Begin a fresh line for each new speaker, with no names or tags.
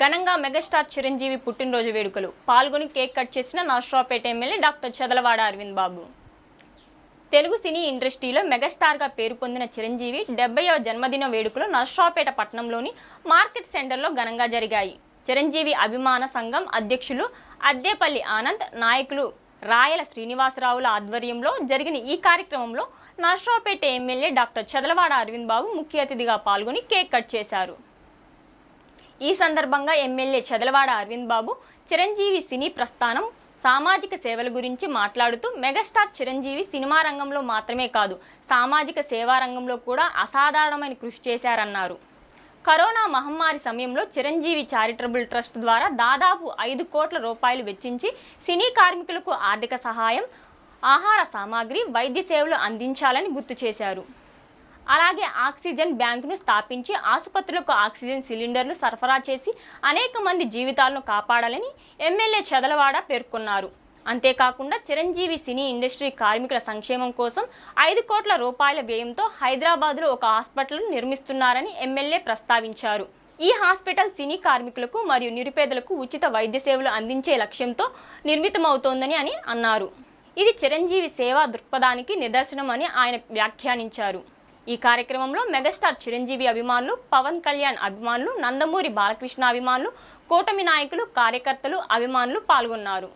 ఘనంగా మెగాస్టార్ చిరంజీవి పుట్టినరోజు వేడుకలు. పాల్గొని కేక్ కట్ చేసిన Narasaraopet MLA doctor Chadalavada Aravind Babu. Telugu cine ఇండస్ట్రీలో మెగాస్టార్గా పేరు పొందిన చిరంజీవి డెబ్బైవ జన్మదిన వేడుకలు నర్సరావుపేట పట్టణంలోని మార్కెట్ సెంటర్లో ఘనంగా జరిగాయి. చిరంజీవి అభిమాన సంఘం అధ్యక్షులు అద్దేపల్లి ఆనంద్ నాయకులు రాయల శ్రీనివాసరావుల ఆధ్వర్యంలో జరిగిన ఈ కార్యక్రమంలో నర్సరావుపేట ఎమ్మెల్యే డాక్టర్ చదలవాడ అరవింద్ బాబు ముఖ్య అతిథిగా పాల్గొని కేక్ కట్ చేశారు. ఈ సందర్భంగా ఎమ్మెల్యే చదలవాడ అరవింద్ బాబు చిరంజీవి సినీ ప్రస్థానం సామాజిక సేవల గురించి మాట్లాడుతూ మెగాస్టార్ చిరంజీవి సినిమా రంగంలో మాత్రమే కాదు సామాజిక సేవా రంగంలో కూడా అసాధారణమైన కృషి చేశారన్నారు. కరోనా మహమ్మారి సమయంలో చిరంజీవి చారిటబుల్ ట్రస్ట్ ద్వారా దాదాపు ఐదు కోట్ల రూపాయలు వెచ్చించి సినీ కార్మికులకు ఆర్థిక సహాయం ఆహార సామాగ్రి వైద్య సేవలు అందించాలని గుర్తు చేశారు. అలాగే ఆక్సిజన్ బ్యాంకును స్థాపించి ఆసుపత్రులకు ఆక్సిజన్ సిలిండర్లు సరఫరా చేసి అనేక మంది జీవితాలను కాపాడాలని ఎమ్మెల్యే చదలవాడ పేర్కొన్నారు. అంతేకాకుండా చిరంజీవి సినీ ఇండస్ట్రీ కార్మికుల సంక్షేమం కోసం ఐదు కోట్ల రూపాయల వ్యయంతో హైదరాబాద్లో ఒక హాస్పిటల్ను నిర్మిస్తున్నారని ఎమ్మెల్యే ప్రస్తావించారు. ఈ హాస్పిటల్ సినీ కార్మికులకు మరియు నిరుపేదలకు ఉచిత వైద్య సేవలు అందించే లక్ష్యంతో నిర్మితమవుతోందని అని అన్నారు. ఇది చిరంజీవి సేవా దృక్పథానికి నిదర్శనం అని ఆయన వ్యాఖ్యానించారు. ఈ కార్యక్రమంలో మెగాస్టార్ చిరంజీవి అభిమానులు పవన్ కళ్యాణ్ అభిమానులు నందమూరి బాలకృష్ణ అభిమానులు కూటమి నాయకులు కార్యకర్తలు అభిమానులు పాల్గొన్నారు.